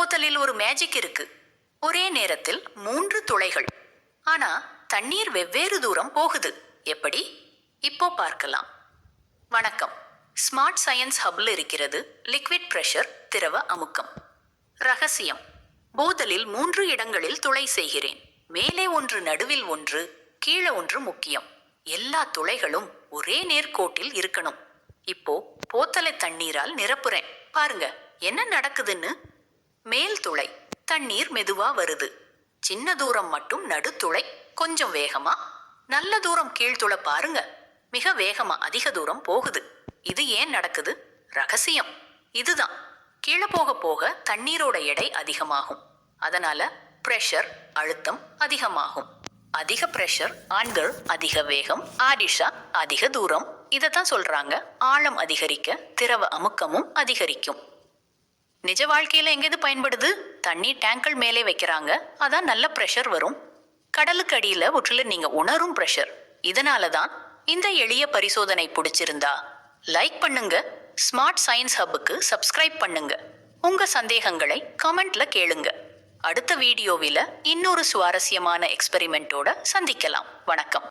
போத்தலில் ஒரு மேஜிக் இருக்கு. ஒரே நேரத்தில் மூன்று துளைகள். ஆனா தண்ணீர் வெவ்வேறு தூரம் போகுது. எப்படி? இப்போ பார்க்கலாம். வணக்கம். ஸ்மார்ட் சயின்ஸ் ஹப்ல இருக்கிறது லிக்விட் பிரஷர் திரவ அமுக்கம். ரகசியம். போதலில் மூன்று இடங்களில் துளை செய்கிறேன். மேலே ஒன்று நடுவில் ஒன்று கீழே ஒன்று முக்கியம். எல்லா துளைகளும் ஒரே நேர்கோட்டில் இருக்கணும். இப்போ போத்தலை தண்ணீரால் நிரப்புறேன். பாருங்க என்ன நடக்குதுன்னு? மேல் துளை தண்ணீர் மெதுவா வருது. சின்ன தூரம் மட்டும் நடுத்துளை கொஞ்சம் வேகமா. நல்ல தூரம் கீழ்த்துளை பாருங்க. மிக வேகமா அதிக தூரம் போகுது. இது ஏன் நடக்குது? ரகசியம். இதுதான். கீழே போக போக தண்ணீரோட எடை அதிகமாகும். அதனால பிரஷர் அழுத்தம் அதிகமாகும். அதிக பிரஷர் ஆண்கள் அதிக வேகம் ஆடிஷா அதிக தூரம். இதைத்தான் சொல்றாங்க. ஆழம் அதிகரிக்க திரவ அமுக்கமும் அதிகரிக்கும். நிஜ வாழ்க்கையில எங்க இது பயன்படுது? தண்ணி டேங்கல் மேலே வைக்கிறாங்க. அதான் நல்ல ப்ரெஷர் வரும். கடலுக்கு அடியில உற்றுல நீங்க உணரும் ப்ரெஷர் இதனால தான் இந்த எளிய பரிசோதனை பிடிச்சிருந்தா லைக் பண்ணுங்க. ஸ்மார்ட் சயின்ஸ் ஹப்புக்கு சப்ஸ்கிரைப் பண்ணுங்க. உங்க சந்தேகங்களை கமெண்ட்ல கேளுங்க. அடுத்த வீடியோவில இன்னொரு சுவாரஸ்யமான எக்ஸ்பெரிமெண்ட்டோட சந்திக்கலாம். வணக்கம்.